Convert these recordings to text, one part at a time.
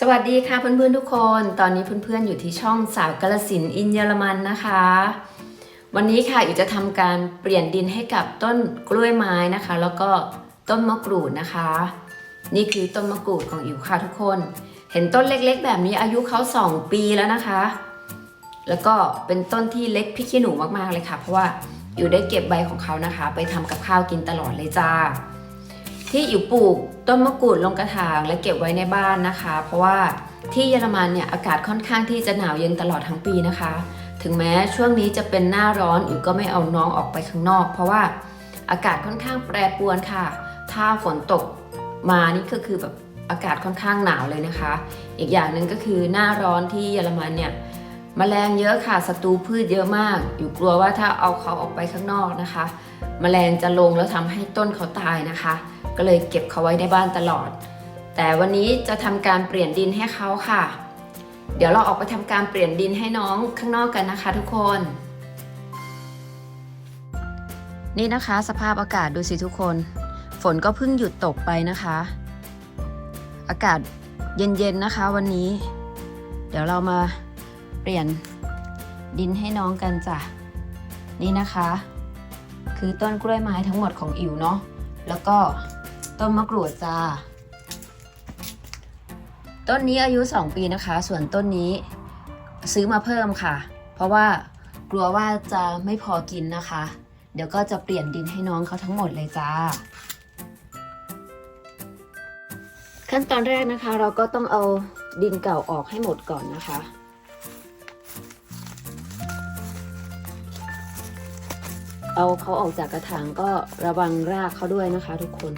สวัสดีค่ะเพื่อนๆทุกคน ตอนนี้เพื่อนๆอยู่ที่ช่องสาวกาลสินอินเยอรมันนะคะ วันนี้ค่ะอยู่จะทำการเปลี่ยนดินให้กับต้นกล้วยไม้นะคะ แล้วก็ต้นมะกรูดนะคะ นี่คือต้นมะกรูดของอิ๋วค่ะทุกคน เห็นต้นเล็กๆ แบบนี้อายุเขา 2 ปีแล้วนะคะ แล้วก็เป็นต้นที่เล็กพิกขี้หนูมากๆเลยค่ะ เพราะว่าอยู่ได้เก็บใบของเขานะคะ ไปทำกับข้าวกินตลอดเลยจ้า ที่อิ๋วปลูกต้นมะกรูดลงกระถางและเก็บไว้ในบ้านนะคะ เพราะว่าที่เยอรมันเนี่ยอากาศค่อนข้างที่จะหนาวเย็นตลอดทั้งปีนะคะ ถึงแม้ช่วงนี้จะเป็นหน้าร้อนอิ๋วก็ไม่เอาน้องออกไปข้างนอก เพราะว่าอากาศค่อนข้างแปรปรวนค่ะ ถ้าฝนตกมานี่ก็คือแบบอากาศค่อนข้างหนาวเลยนะคะ อีกอย่างหนึ่งก็คือหน้าร้อนที่เยอรมันเนี่ยแมลงเยอะค่ะศัตรูพืชเยอะมาก อยู่กลัวว่าถ้าเอาเขาออกไปข้างนอกนะคะแมลงจะลงแล้วทำให้ต้นเขาตายนะคะ ก็เลยเก็บเขาไว้ในบ้านตลอด แต่วันนี้จะทำการเปลี่ยนดินให้เขาค่ะ เดี๋ยวเราออกไปทำการเปลี่ยนดินให้น้องข้างนอกกันนะคะ ทุกคน นี่นะคะ สภาพอากาศดูสิทุกคน ฝนก็เพิ่งหยุดตกไปนะคะ อากาศเย็นๆนะคะ วันนี้ เดี๋ยวเรามาเปลี่ยนดินให้น้องกันจ้ะนี่นะคะ คือต้นกล้วยไม้ทั้งหมดของอิ๋วเนาะแล้วก็ ต้นมะกรูดจ้า ต้นนี้อายุ 2 ปีนะคะ ส่วนต้นนี้ซื้อมาเพิ่มค่ะ เพราะว่ากลัวว่าจะไม่พอกินนะคะ เดี๋ยวก็จะเปลี่ยนดินให้น้องเขาทั้งหมดเลยจ้า ขั้นตอนแรกนะคะ เราก็ต้องเอาดินเก่าออกให้หมดก่อนนะคะเอาเขาออกจากกระถางก็ระวังรากเขาด้วยนะคะทุกคน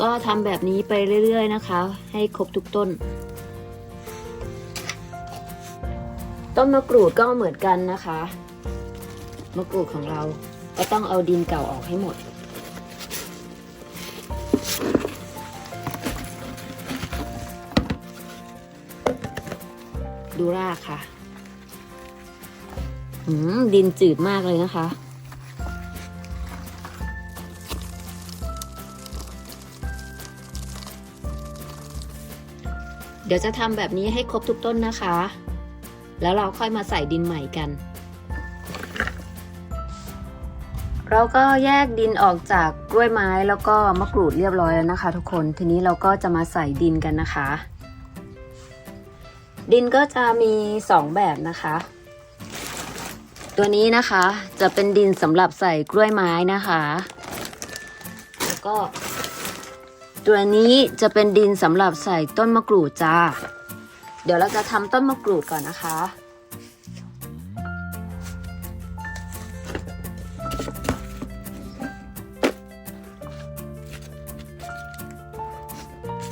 ก็ทำแบบนี้ไปเรื่อย ๆ นะคะ ให้ครบทุกต้น ต้นมะกรูดก็เหมือนกันนะคะ มะกรูดของเราก็ต้องเอาดินเก่าออกให้หมดดูรากค่ะอืมดินจืดมากเลยนะคะ เดี๋ยวจะทำแบบนี้ให้ครบทุกต้นนะคะ แล้วเราค่อยมาใส่ดินใหม่กัน เราก็แยกดินออกจากกล้วยไม้แล้วก็มะกรูดเรียบร้อยแล้วนะคะ ทุกคน ทีนี้เราก็จะมาใส่ดินกันนะคะ ดินก็จะมี 2 แบบนะคะ ตัวนี้นะคะจะเป็นดินสำหรับใส่กล้วยไม้นะคะ แล้วก็ ตัวนี้จะเป็นดินสำหรับใส่ต้นมะกรูดจ้า เดี๋ยวเราจะทำต้นมะกรูดก่อนนะคะ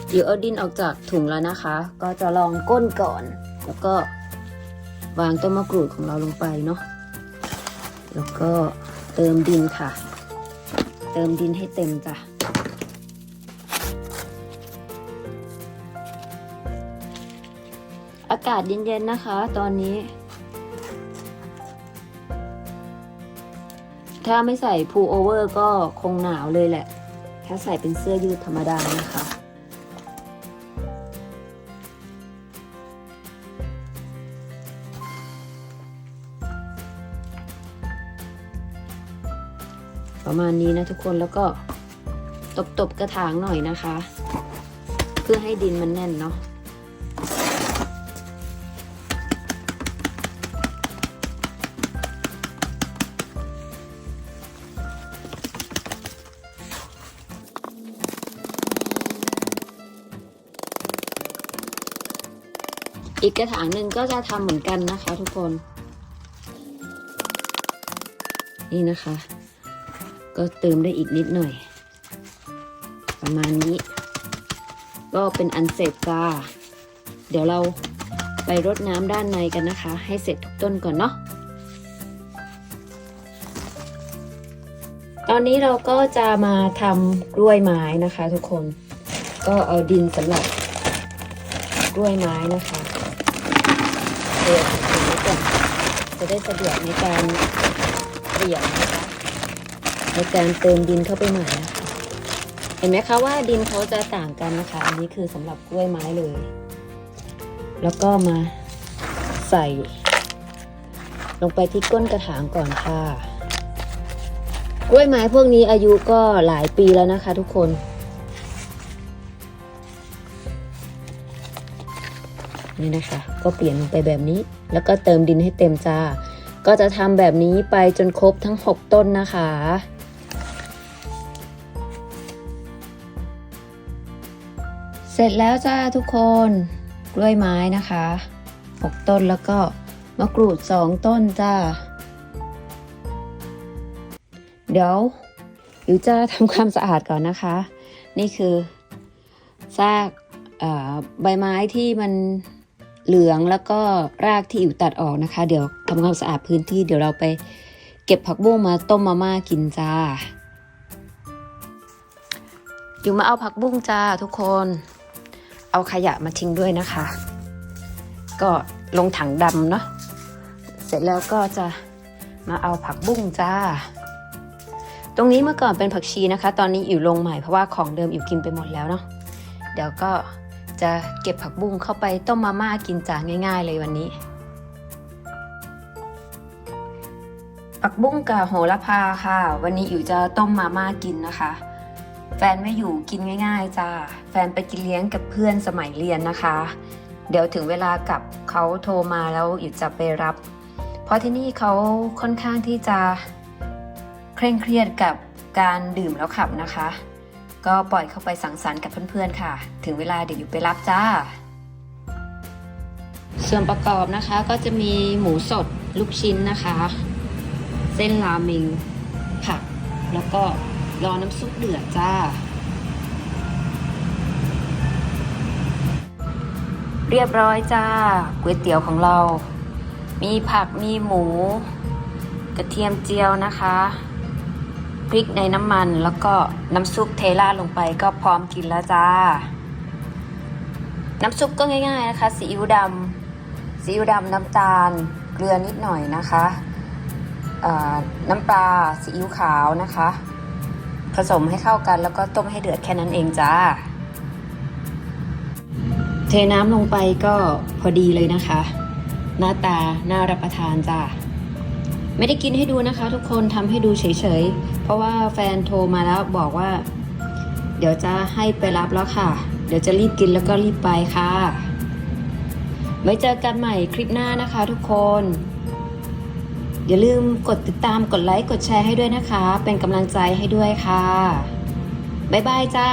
เดี๋ยวเอาดินออกจากถุงแล้วนะคะ ก็จะลองก้นก่อน แล้วก็วางต้นมะกรูดของเราลงไปเนาะ แล้วก็เติมดินค่ะ เติมดินให้เต็มจ้ะากาศเย็นๆนะคะ ตอนนี้ ถ้าไม่ใส่พูโอเวอร์ก็คงหนาวเลยแหละ ถ้าใส่เป็นเสื้อยืดธรรมดานะคะประมาณนี้นะทุกคนแล้วก็ตบๆกระถางหน่อยนะคะ เพื่อให้ดินมันแน่นเนาะ อีกกระถางหนึ่งก็จะทำเหมือนกันนะคะ ทุกคน นี่นะคะ ก็เติมได้อีกนิดหน่อย ประมาณนี้ ก็เป็นอันเสร็จจ้า เดี๋ยวเราไปรดน้ำด้านในกันนะคะ ให้เสร็จทุกต้นก่อนเนาะตอนนี้เราก็จะมาทำกล้วยไม้นะคะ ทุกคน ก็เอาดินสำหรับกล้วยไม้นะคะ เทออกอย่างนี้ก่อนจะได้สะดวกในการเปลี่ยนนะคะในการเติมดินเข้าไปใหม่นะคะเห็นไหมคะว่าดินเขาจะต่างกันนะคะ อันนี้คือสำหรับกล้วยไม้เลย แล้วก็มาใส่ ลงไปที่ก้นกระถางก่อนค่ะ กล้วยไม้พวกนี้อายุก็หลายปีแล้วนะคะทุกคน นี่นะคะ ก็เปลี่ยนลงไปแบบนี้ แล้วก็เติมดินให้เต็มจ้า ก็จะทำแบบนี้ไปจนครบทั้ง 6 ต้นนะคะเสร็จแล้วจ้าทุกคนกล้วยไม้นะคะ 6 ต้นแล้วก็มะกรูด 2 ต้นจ้า เดี๋ยวอิวจะทำความสะอาดก่อนนะคะ นี่คือซากใบไม้ที่มัน เหลืองแล้วก็รากที่อิวตัดออกนะคะ เดี๋ยวทำความสะอาดพื้นที่เดี๋ยวเราไปเก็บผักบุ้งมาต้มมาม่ากินจ้าอยู่มาเอาผักบุ้งจ้าทุกคน เอาขยะมาทิ้งด้วยนะคะ ก็ลงถังดำเนาะเสร็จแล้วก็จะมาเอาผักบุ้งจ้า ตรงนี้เมื่อก่อนเป็นผักชีนะคะ ตอนนี้อิ๋วลงใหม่เพราะว่าของเดิมอิ๋วกินไปหมดแล้วเนาะเดี๋ยวก็ จะเก็บผักบุ้งเข้าไปต้มมาม่ากินจาง่าย ๆ เลยวันนี้ ผักบุ้งกับโหระพาค่ะ วันนี้อิ๋วจะต้มมาม่ากินนะคะ แฟนไม่อยู่กินง่าย ๆจ้าแฟนไปกินเลี้ยงกับเพื่อนสมัยเรียนนะคะ เดี๋ยวถึงเวลากลับเขาโทรมาแล้วอิ๋วจะไปรับ เพราะที่นี่เขาค่อนข้างที่จะเคร่งเครียดกับการดื่มแล้วขับนะคะ ก็ปล่อยเข้าไปสังสรรค์กับเพื่อนๆค่ะ ถึงเวลาเดี๋ยวอยู่ไปรับจ้า ส่วนประกอบนะคะก็จะมีหมูสดลูกชิ้นนะคะ เส้นราเมงผัก แล้วก็รอน้ำซุปเดือดจ้า เรียบร้อยจ้าก๋วยเตี๋ยวของเรา มีผักมีหมู กระเทียมเจียวนะคะ พริกในน้ำมันแล้วก็น้ำซุปเทราลงไปก็พร้อมกินแล้วจ้า น้ำซุปก็ง่าย ๆนะคะซีอิ๊วดำซีอิ๊วดำน้ำตาล เกลือนิดหน่อยนะคะน้ำปลาซีอิ๊วขาวนะคะ ผสมให้เข้ากันแล้วก็ต้มให้เดือดแค่นั้นเองจ้า เทน้ำลงไปก็พอดีเลยนะคะ หน้าตาน่ารับประทานจ้า ไม่ได้กินให้ดูนะคะ ทุกคนทำให้ดูเฉยๆ เพราะว่าแฟนโทรมาแล้วบอกว่า เดี๋ยวจะให้ไปรับแล้วค่ะ เดี๋ยวจะรีบกินแล้วก็รีบไปค่ะ ไว้เจอกันใหม่คลิปหน้านะคะ ทุกคน อย่าลืมกดติดตามกดไลค์กดแชร์ให้ด้วยนะคะ เป็นกำลังใจให้ด้วยค่ะ บ๊ายบายจ้า